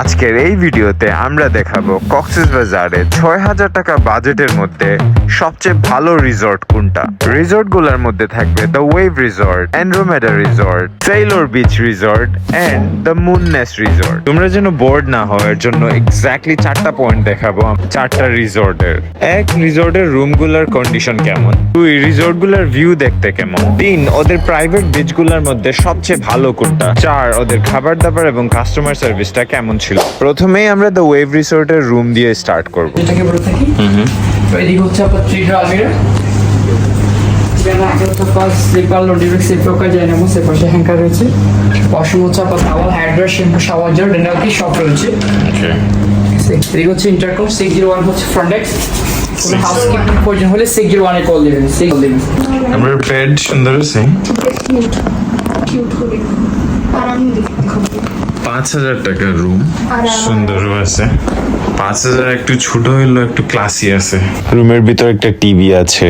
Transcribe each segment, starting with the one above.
আজকের এই ভিডিওতে আমরা দেখাবো কক্সেস বাজারে ছয় হাজার টাকা বাজেটের মধ্যে সবচেয়ে ভালো রিসর্ট কোনটা? রিসর্টগুলার মধ্যে থাকবে the wave resort Andromeda resort sailor beach resort and the moonness resort তোমরা যেন বোর্ড না হওয়ার জন্য এক্স্যাক্টলি চারটা পয়েন্ট দেখাবো চারটা রিসর্টের এক রিসর্টের রুমগুলার কন্ডিশন কেমন? দুই রিসর্টগুলার ভিউ দেখতে কেমন? তিন, ওদের প্রাইভেট বিচগুলার মধ্যে সবচেয়ে ভালো কোনটা? চার, ওদের খাবার দাবার এবং কাস্টমার সার্ভিসটা কেমন ছিল। প্রথমেই আমরা দ্য ওয়েভ রিসর্টের রুম দিয়ে স্টার্ট করব। বলে থাকি। এদিকে হচ্ছে আপনার থ্রি ডোর আলমিরা স্লিপার সে পাশে হ্যাঙ্কার রয়েছে। ওয়াশরুম হচ্ছে আপনার টাওয়াল হাইড্রা শ্যাম্পু শাওয়ার জেল ডেন্টাল কি সব রয়েছে। এদিকে হচ্ছে ইন্টারকম সিক্স জিরো ওয়ান হচ্ছে ফ্রন্ট এক্স কোনো হাউসকিপিং প্রয়োজন হলে সিক্স জিরো ওয়ানে কল দেবেন সিক্স দেবেন আমরা বেড সুন্দর আছে কিউট কিউট করে আরাম দেখতে পাঁচ হাজার টাকার রুম সুন্দর আছে। পাঁচ হাজার একটু ছোট হইল একটু ক্লাসি আছে। রুমের ভিতর একটা টিভি আছে।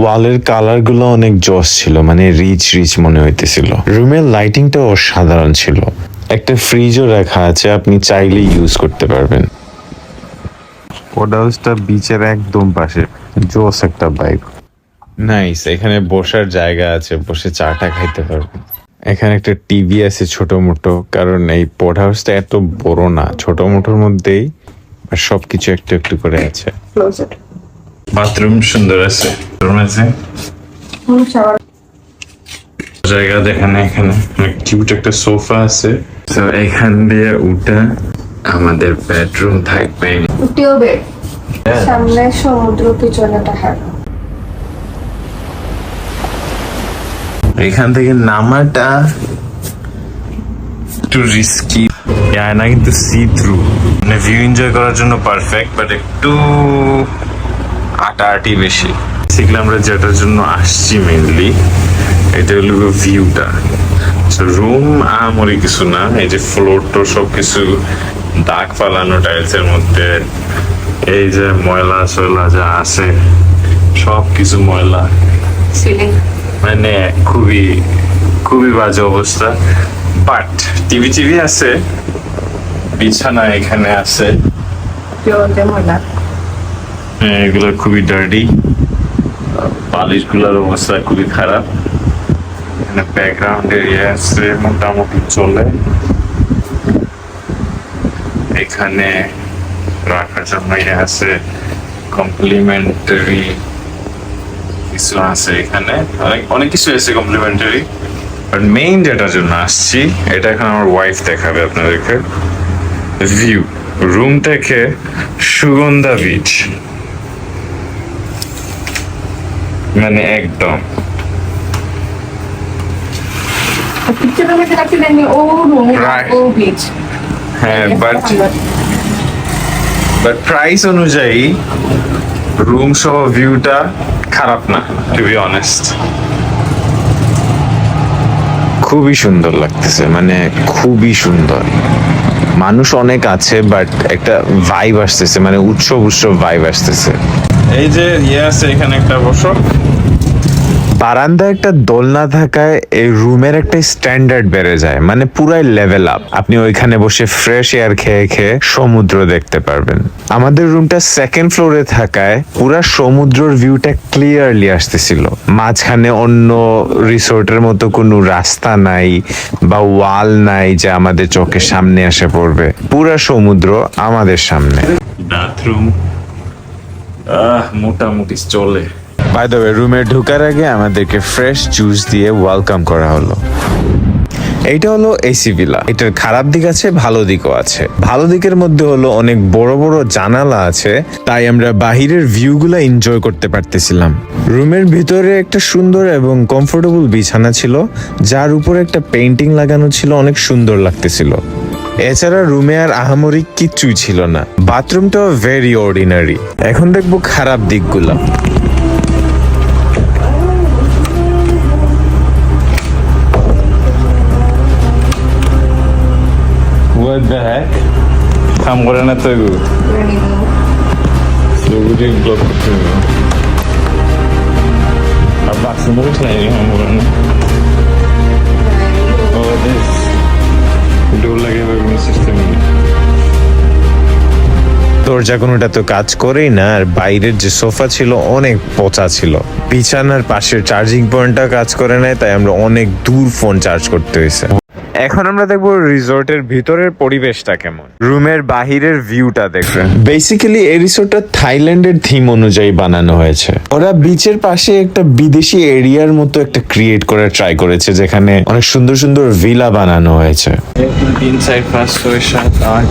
ওয়ালের কালারগুলো অনেক জস ছিল মানে রিচ রিচ মনে হইতেছিল। রুমের লাইটিংটা অসাধারণ ছিল। একটা ফ্রিজও রাখা আছে আপনি চাইলে ইউজ করতে পারবেন। পোড হাউসটা বিচের একদম পাশে। জোস একটা বাইক নাইস এখানে বসার জায়গা আছে বসে চাটা খাইতে পারবেন। এখানে একটা টিভি আছে ছোট মোটো কারণ এই পোড হাউসটা এত বড় না। ছোট মোটোর মধ্যেই আর সবকিছু একটু একটু করে আছে। বাথরুম সুন্দর আছে। রুম আছে। জায়গা দেখেন এখানে। কিউট একটা সোফা আছে। তো এখান দিয়ে উঠে আমাদের বেডরুম থাকবে উঠিও বেড। সামনে সমুদ্র পিছনে পাহাড়। এখান থেকে নামাটা একটু রিস্কি না কিন্তু সি থ্রু মানে ভিউ এনজয় করার জন্য পারফেক্ট বাট একটু আটাআটি বেশি। বেসিক্যালি আমরা যেটার জন্য আসছি মেইনলি এটা হলো ভিউটা রুম আমরি কিছু না এই যে ফ্লোর টোর সব কিছু দাগ ফালানো টাইলসের মধ্যে এই যে ময়লা সয়লা যা আছে সব কিছু ময়লা। সিলিং মানে খুবই খুবই বাজে অবস্থা। বাট টিভি টিভি আছে। বিছানা এখানে আছে। হ্যাঁ, এগুলো খুবই ডার্টি বালিশগুলার অবস্থা খুবই খারাপ। এখানে ব্যাকগ্রাউন্ড এরিয়া আছে মোটামুটি চলে। এখানে রাখার জন্য ইয়ে আছে। কমপ্লিমেন্টারি কিছু আছে এখানে। অনেক অনেক কিছু আছে কমপ্লিমেন্টারি বাট মেইন যেটার জন্য আসছি এটা এখন আমার ওয়াইফ দেখাবে আপনাদেরকে। ভিউ রুম থেকে সুগন্ধা বিচ মানে একদম। হ্যাঁ বাট বাট প্রাইস অনুযায়ী রুম সহ ভিউটা খারাপ না টু বি অনেস্ট খুবই সুন্দর লাগতেছে মানে খুবই সুন্দর। মানুষ অনেক আছে বাট একটা ভাইব আসতেছে মানে উৎসব উৎসব ভাইব আসতেছে। এই যে ইয়ে আছে এখানে একটা বসো। বারান্দায় একটা দোলনা থাকায় এই রুমের একটা স্ট্যান্ডার্ড বেড়ে যায় মানে পুরাই লেভেল আপ আপনি ওইখানে বসে ফ্রেশ এয়ার খেয়ে খেয়ে সমুদ্র দেখতে পারবেন। আমাদের রুমটা সেকেন্ড ফ্লোরে থাকায় পুরা সমুদ্রের ভিউটা ক্লিয়ারলি আসতেছিল। মাঝখানে অন্য রিসোর্টের মতো কোনো রাস্তা নাই বা ওয়াল নাই যে আমাদের চোখের সামনে এসে পড়বে। পুরা সমুদ্র আমাদের সামনে। বাথরুম আহ, মোটামুটি চলে। বাই দ্য রুমে ঢোকার আগে আমাদেরকে ফ্রেশ জুস দিয়ে ওয়েলকাম করা হলো। এইটা হলো এসি ভিলা এটার খারাপ দিক আছে, ভালো দিকও আছে। ভালো দিকের মধ্যে হলো অনেক বড় বড় জানালা আছে, তাই আমরা বাহিরের ভিউগুলো এনজয় করতে পারতেছিলাম। রুমের ভিতরে একটা সুন্দর এবং কমফোর্টেবল বিছানা ছিল, যার উপরে একটা পেন্টিং লাগানো ছিল, অনেক সুন্দর লাগতেছিল। এছাড়া রুমে আর আহামরি কিচ্ছুই ছিল না। বাথরুমটাও ভেরি অর্ডিনারি এখন দেখব খারাপ দিকগুলা। Heck? কাম করে না তো এগুলো। এগুলো ব্লক করতে হবে। আর বাথরুমও কিছু নাই কাম করে না। ও দিস ডোর লাগে সিস্টেম দরজা কোনোটা তো কাজ করেই না আর বাইরের যে সোফা ছিল অনেক পচা ছিল। বিছানার পাশের চার্জিং পয়েন্টটা কাজ করে নাই তাই আমরা অনেক দূর ফোন চার্জ করতে হয়েছে। এখন আমরা দেখব রিসোর্টের ভিতরের পরিবেশটা কেমন। রুমের বাহিরের ভিউটা দেখবেন। বেসিক্যালি এই রিসোর্টটা থাইল্যান্ডের থিম অনুযায়ী বানানো হয়েছে। ওরা বিচের পাশে একটা বিদেশি এরিয়ার মতো একটা ক্রিয়েট করার ট্রাই করেছে যেখানে অনেক সুন্দর সুন্দর ভিলা বানানো হয়েছে। তিন চার পাঁচ ছয় সাত আট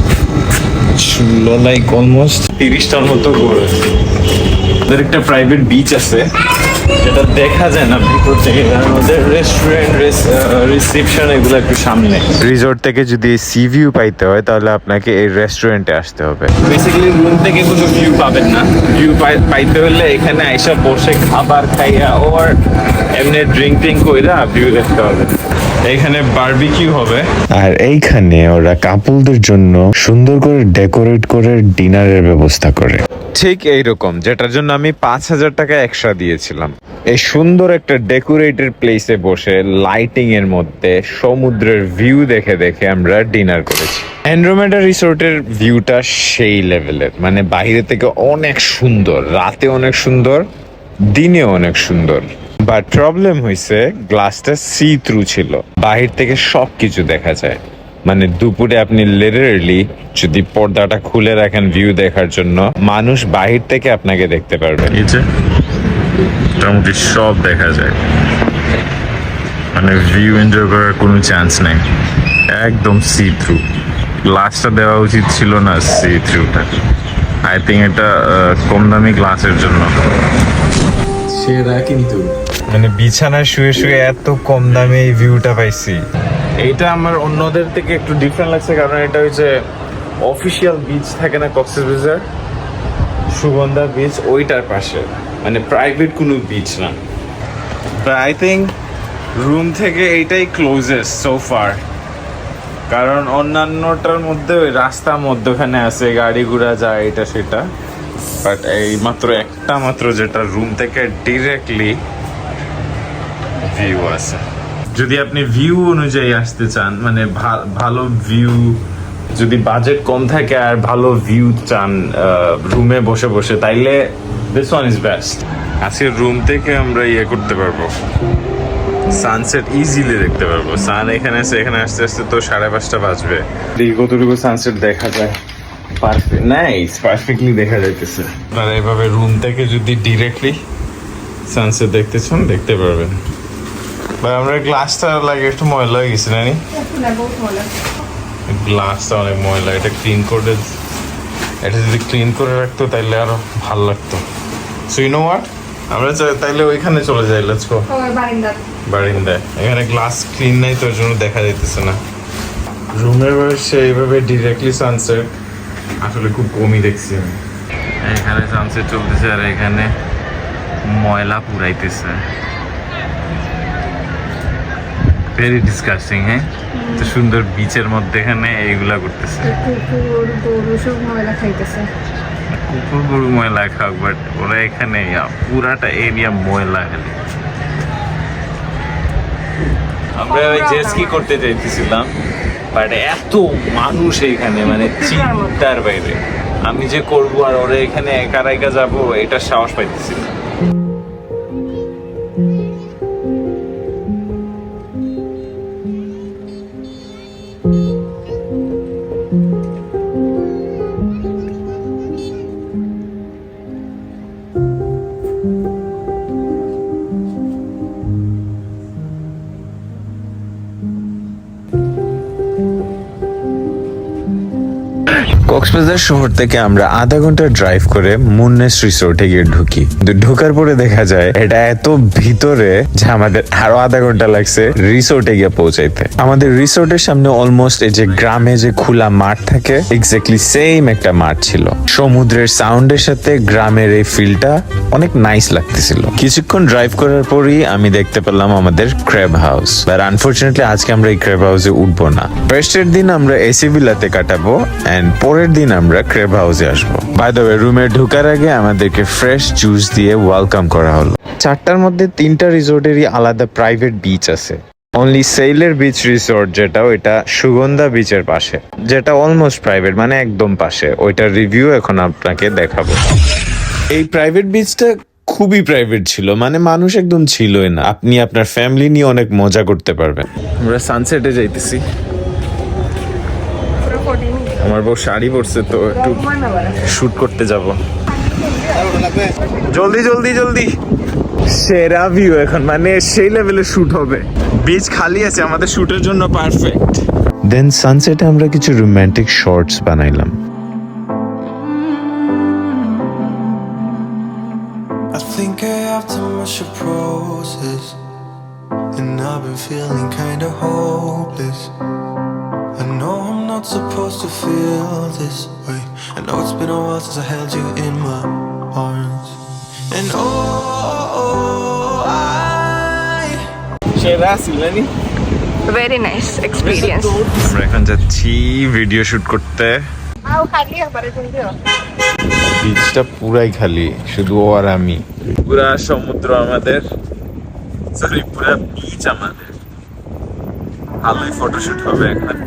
ষোলো লাইক অলমোস্ট তিরিশটার মতো করেছে ওদের একটা প্রাইভেট বিচ আছে যেটা দেখা যায় না ভিতর থেকে ওদের রেস্টুরেন্ট রিসেপশন এগুলো একটু সামনে। রিসোর্ট থেকে যদি সি ভিউ পাইতে হয় তাহলে আপনাকে এই রেস্টুরেন্টে আসতে হবে। বেসিক্যালি রুম থেকে কোনো ভিউ পাবেন না। ভিউ পাইতে হলে এখানে আইসা বসে খাবার খাইয়া ওর এমনি ড্রিঙ্ক ট্রিঙ্ক কইরা ভিউ দেখতে হবে। এইখানে বারবিকিউ হবে। আর এইখানে ওরা কাপলদের জন্য সুন্দর করে ডেকোরেট করে ডিনারের ব্যবস্থা করে। ঠিক এইরকম যেটার জন্য আমি পাঁচ হাজার টাকা এক্সট্রা দিয়েছিলাম। এই সুন্দর একটা ডেকোরেটেড প্লেসে বসে লাইটিং এর মধ্যে সমুদ্রের ভিউ দেখে দেখে আমরা ডিনার করেছি। অ্যান্ড্রোমেডা রিসোর্টের ভিউটা সেই লেভেলের মানে বাইরে থেকে অনেক সুন্দর রাতে অনেক সুন্দর দিনে অনেক সুন্দর। বাট প্রবলেম হয়েছে গ্লাসটা সি থ্রু ছিল। বাহির থেকে সব কিছু দেখা যায়। মানে দুপুরে আপনি লিটারেলি যদি পর্দাটা খুলে রাখেন ভিউ দেখার জন্য, মানুষ বাহির থেকে আপনাকে দেখতে পারবে। যে, মোটামুটি সব দেখা যায়। মানে ভিউ এনজয় করার কোনো চান্স নেই। একদম সি থ্রু গ্লাসটা দেওয়া উচিত ছিল না সি থ্রুটা আই থিঙ্ক এটা কম দামি গ্লাসের জন্য। সেরা কিন্তু। মানে বিছানায় শুয়ে শুয়ে এত কম দামে এই ভিউটা পাইছি। এইটা আমার অন্যদের থেকে একটু ডিফারেন্ট লাগছে কারণ এটা হচ্ছে অফিসিয়াল বিচ থাকে না কক্সবাজার সুগন্ধা বিচ ওইটার পাশে। মানে প্রাইভেট কোনো বিচ না। আই থিঙ্ক রুম থেকে এইটাই ক্লোজেস্ট সো ফার কারণ অন্যান্যটার মধ্যে ওই রাস্তা মধ্যখানে আছে গাড়ি ঘোড়া যায় এটা সেটা। বাট এই মাত্র একটা মাত্র যেটা রুম থেকে ডিরেক্টলি ভিউ আছে। যদি আপনি ভিউ অনুযায়ী আসতে চান মানে ভালো ভিউ যদি বাজেট কম থাকে আর ভালো ভিউ চান রুমে বসে বসে, তাইলে দিস ওয়ান ইজ বেস্ট আজকে রুম থেকে আমরা ইয়ে করতে পারব। সানসেট ইজিলি দেখতে পারব। সান এখানে আছে, এখানে আস্তে আস্তে তো সাড়ে পাঁচটা বাজবে। কতটুকু সানসেট দেখা যায়। পারফেক্ট নাইস পারফেক্টলি দেখা যাইতেছে। আপনারা এভাবে রুম থেকে যদি ডিরেক্টলি সানসেট দেখতে চান দেখতে পারবেন। ভাই আমরা গ্লাসটা লাগে একটু ময়লা হয়ে গেছে নানি? গ্লাসটা অনেক ময়লা এটা ক্লিন করে এটা যদি ক্লিন করে রাখতো তাইলে আরও ভালো লাগতো। সো ইউ নো হোয়াট আমরা তাইলে ওইখানে চলে যাই লেটস গো বারিন্দায় এখানে গ্লাস ক্লিন নাই তোর জন্য দেখা যাইতেছে না। রুমের বয়সে এইভাবে ডিরেক্টলি সানসেট আসলে খুব কমই দেখছি আমি। এখানে সানসেট চলতেছে আর এখানে ময়লা পুরাইতেছে ভেরি ডিসকাস্টিং হ্যাঁ? তো সুন্দর বিচের মধ্যে এখানে এইগুলা করতেছে। কুকুর গরু সব ময়লা খাইতেছে। কুকুর গরু ময়লা খাক বাট ওরা এখানে পুরাটা এরিয়া ময়লা খালি। আমরা ওই জেসকি করতে চাইতেছিলাম বাট এত মানুষ এইখানে মানে চিন্তার বাইরে। আমি যে করব আর ওরা এখানে একা একা যাব এটা সাহস পাইতেছি না। কক্সবাজার শহর থেকে আমরা আধা ঘণ্টা ড্রাইভ করে মুন্নেস রিসোর্টে গিয়ে ঢুকি। ঢোকার পরে দেখা যায়, এটা এত ভিতরে যে আমাদের আরও আধা ঘণ্টা লাগছে রিসোর্টে গিয়ে পৌঁছাইতে। আমাদের রিসোর্টের সামনে অলমোস্ট এই যে গ্রামে যে খোলা মাঠ থাকে এক্স্যাক্টলি সেম একটা মাঠ ছিল। সমুদ্রের সাউন্ডের সাথে গ্রামের এই ফিলটা অনেক নাইস লাগতেছিল। কিছুক্ষণ ড্রাইভ করার পরই আমি দেখতে পেলাম আমাদের ক্র্যাব হাউস আর আনফরচুনেটলি আজকে আমরা এই ক্র্যাব হাউসে উঠবো না। ফার্স্টের দিন আমরা এসি ভিলাতে কাটাবো এন্ড পরের দিন আমরা ক্র্যাব হাউসে আসব। বাই দ্য ওয়ে রুমে ঢোকার আগে আমাদেরকে ফ্রেশ জুস দিয়ে ওয়েলকাম করা হলো। চারটার মধ্যে তিনটা রিসোর্টেরই আলাদা প্রাইভেট বিচ আছে। অনলি সেইলের বিচ রিসোর্ট যেটা, ওইটা সুগন্ধা বিচের পাশে। যেটা অলমোস্ট প্রাইভেট মানে একদম পাশে। ওইটার রিভিউ এখন আপনাকে দেখাবো। এই প্রাইভেট বিচটা খুবই প্রাইভেট ছিল মানে মানুষ একদম ছিলই না। আপনি আপনার ফ্যামিলি নিয়ে অনেক মজা করতে পারবেন। আমরা সানসেটে যাইতেছি। আমার বউ শাড়ি পরছে তো একটু শুট করতে যাব। জলদি জলদি জলদি। সেরা ভিউ এখন মানে সেই লেভেলে শুট হবে। বিচ খালি আছে আমাদের শুটের জন্য পারফেক্ট দেন সানসেটে আমরা কিছু রোমান্টিক শর্টস বানাইলাম। I think I have too much of process, and I've been feeling kinda hopeless. I know I'm not supposed to feel this way. I know it's been a while since I held you in my arms, and oh, I. সেরা সিলানি very nice experience আমরা এখন যাচ্ছি video shoot করতে। বিচটা পুরাই খালি শুধু ও আর আমি। পুরা সমুদ্র আমাদের। সরি পুরা বিচ আমাদের। ভালোই ফটোশুট হবে এখন।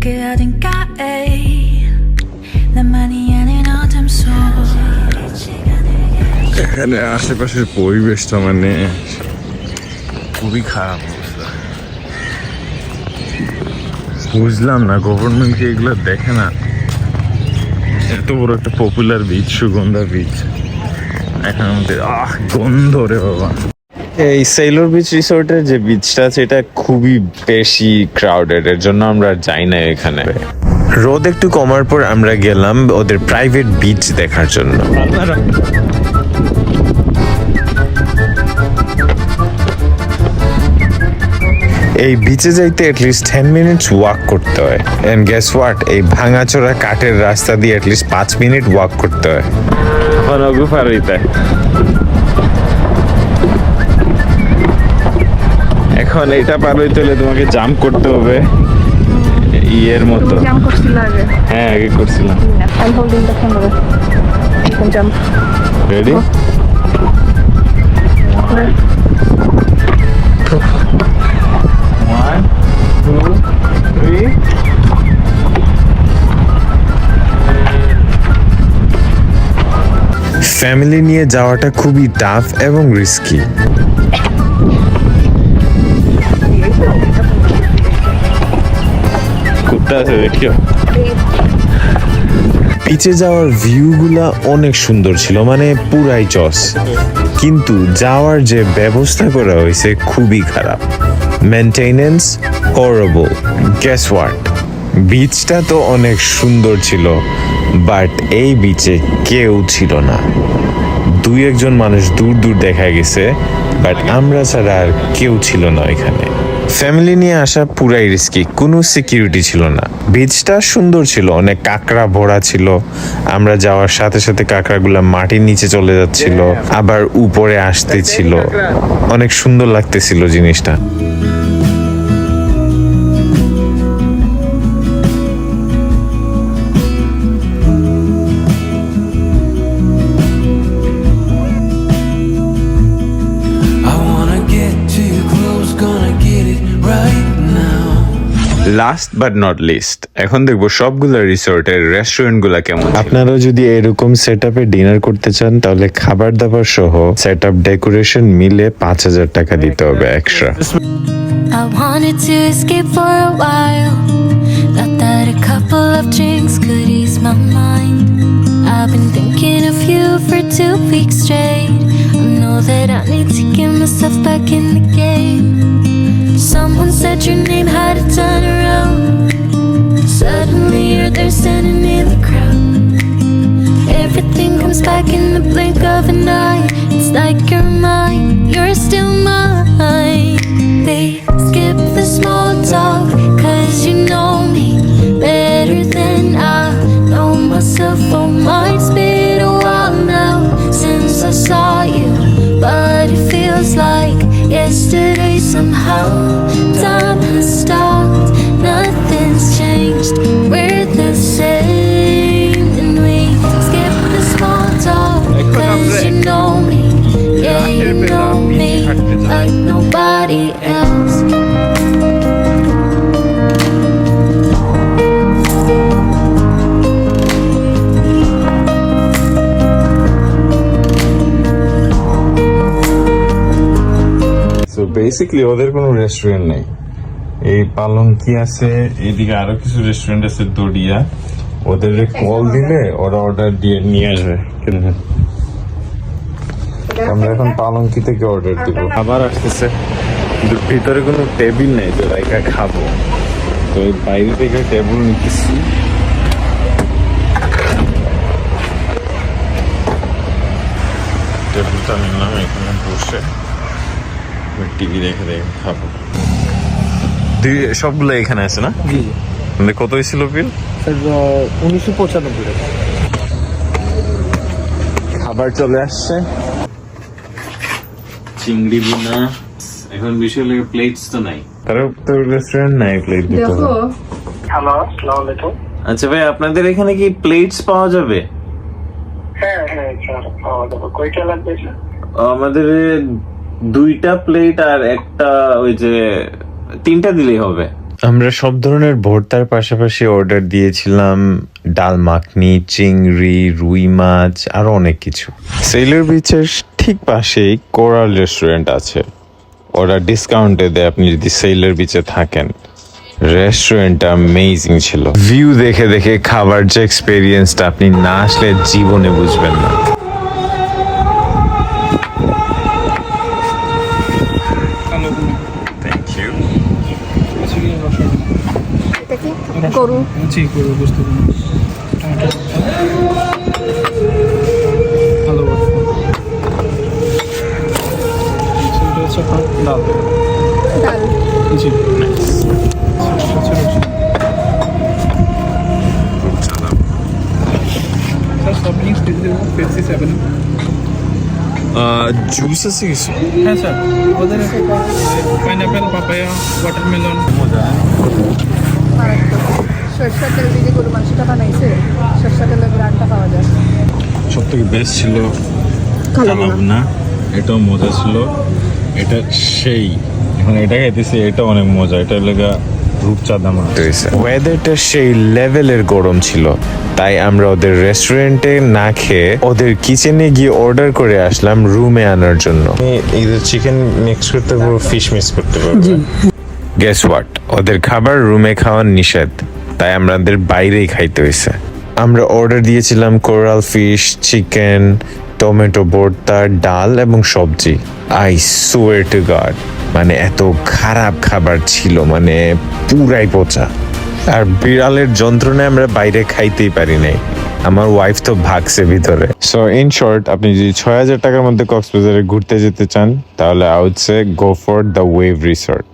그 어딘가에 나만이 아는 어둠 속 এখানে আশেপাশের পরিবেশটা মানে খুবই খারাপ অবস্থা বুঝলাম না গভর্নমেন্ট কি এগুলো দেখে না এত বড় একটা পপুলার বিচ সুগন্ধা বিচ এখন আমাদের আহ গন্ধ রে বাবা এই সেইলোর বিচ রিসোর্টের যে বিচটা আছে, এটা খুবই বেশি ক্রাউডেড এর জন্য আমরা যাই না এখানে। রোদ একটু কমার পর আমরা গেলাম ওদের প্রাইভেট বিচ দেখার জন্য। এই বিচে যাইতে অ্যাটলিস্ট টেন মিনিটস ওয়াক করতে হয়। এন্ড গেস হোয়াট এই ভাঙাচোরা কাঠের রাস্তা দিয়ে অ্যাটলিস্ট পাঁচ মিনিট ওয়াক করতে হয়। এখন এটা পার হইতে হলে তোমাকে জাম্প করতে হবে ইয়ের মতো। জাম্প করছিল আগে। হ্যাঁ আগে করছিলাম। I am holding the camera you can jump ready. Family নিয়ে যাওয়াটা খুবই টাফ এবং রিস্কি আছে দেখিও পিচে যাওয়ার ভিউগুলা অনেক সুন্দর ছিল মানে পুরাই চস। কিন্তু যাওয়ার যে ব্যবস্থা করা হয়েছে খুবই খারাপ। মেনটেনেন্স হরেবল গ্যাস ওয়াট বিচটা তো অনেক সুন্দর ছিল বাট এই বিচে কেউ ছিল না। দুই একজন মানুষ দূর দূর দেখা গেছে বাট আমরা ছাড়া আর কেউ ছিল না এখানে। ফ্যামিলি নিয়ে আসা পুরাই রিস্কি কোনো সিকিউরিটি ছিল না। বীজটা সুন্দর ছিল অনেক কাঁকড়া ভরা ছিল। আমরা যাওয়ার সাথে সাথে কাঁকড়াগুলো মাটির নিচে চলে যাচ্ছিল আবার উপরে আসতেছিল অনেক সুন্দর লাগতেছিল জিনিসটা। লাস্ট বাট নট লিস্ট এখন দেখব সবগুলো রিসোর্টের রেস্টুরেন্টগুলা কেমন আপনারা যদি এরকম সেট আপে ডিনার করতে চান তাহলে খাবার দাবার সহ সেট আপ ডেকোরেশন মিলে পাঁচ হাজার টাকা দিতে হবে extra Someone said your name, how to turn around. Suddenly you're there standing in the crowd. Everything comes back in the blink of an eye. It's like you're mine, you're still mine. They skip the small talk Cause you know me better than I know myself. Oh, it's been a while now since I saw you But it feels like yesterday somehow. Basically ওদের কোনো restaurant নেই। এই পালঙ্কি আছে? এদিকে আরও কিছু restaurant আছে দড়িয়া। ওদের কল দিলে ওরা অর্ডার দিয়ে নিয়ে আসবে কিনে আমরা এখন পালঙ্কি থেকে অর্ডার দিব? খাবার আসতেছে। কিন্তু ভিতরে কোনো টেবিল নেই তো রাইকা খাব। তো এই বাইরে থেকে টেবিল নিতেছি। টেবিলটা নিলাম এখানে বসে। টিভি দেখে দেখে খাব। দুই সবগুলো এখানে আছে না? জি। মানে কত হয়েছিল বিল? উনিশশো পঁচানব্বই টাকা। খাবার চলে আসছে। চিংড়ি বিনা এখন বিষয় প্লেটস তো নাই। তারও তো রেস্টুরেন্ট নাই প্লেট দিতে দেখো। হ্যালো আসসালামু আলাইকুম। আচ্ছা ভাই আপনাদের এখানে কি প্লেটস পাওয়া যাবে? হ্যাঁ হ্যাঁ স্যার পাওয়া যাবে। কয়টা লাগবে স্যার? আমাদের দুইটা প্লেট আর একটা ওই যে তিনটা দিলেই হবে। আমরা সব ধরনের ভর্তার পাশাপাশি অর্ডার দিয়েছিলাম ডাল মাখনি চিংড়ি রুই মাছ আরও অনেক কিছু। সেলার বিচের ঠিক পাশেই কোরাল রেস্টুরেন্ট আছে। ওরা ডিসকাউন্টে দেয় আপনি যদি সেলার বিচে থাকেন। রেস্টুরেন্টটা অ্যামেজিং ছিল। ভিউ দেখে দেখে খাবার যে এক্সপেরিয়েন্সটা আপনি না আসলে জীবনে বুঝবেন না থ্যাংক ইউ এটা কি গরু। জি করব বুঝতে ভালো ডাল। ডাল। জি। জুস আছে কিছু? হ্যাঁ স্যার। ওদের পাইনাপেল পাপায়া ওয়াটারমেলন সরষের তেল দিয়ে গরু মাংসটা বানাইছে সরষের তেলের ব্র্যান্ডটা পাওয়া যায়। সব থেকে বেস্ট ছিল কালাবুনা এটাও মজা ছিল। এটা সেই। এখন এটা খাইতেছি এটা অনেক মজা। এটা লেগা রূপচাঁদা মাছ। ওয়েদারটা সেই লেভেলের গরম ছিল। তাই আমরা ওদের রেস্টুরেন্টে না খেয়ে ওদের কিচেনে গিয়ে অর্ডার করে আসলাম রুমে আনার জন্য। চিকেন মিক্স করতে পারব ফিশ মিক্স করতে পারব গেস হোয়াট ওদের খাবার রুমে খাওয়ার নিষেধ। তাই আমাদের বাইরেই খাইতে হয়েছে আমরা অর্ডার দিয়েছিলাম কোরাল ফিশ, চিকেন, টমেটো, ভর্তা, ডাল এবং সবজি। আই সোয়ার টু গড মানে এত খারাপ খাবার ছিল মানে পুরাই পচা। আর বিড়ালের যন্ত্রণায় আমরা বাইরে খাইতেই পারি নাই। আমার ওয়াইফ তো ভাগছে ভিতরে। সো ইন শর্ট আপনি যদি ছয় হাজার টাকার মধ্যে কক্সবাজারে ঘুরতে যেতে চান, তাহলে আউট সে go for the wave resort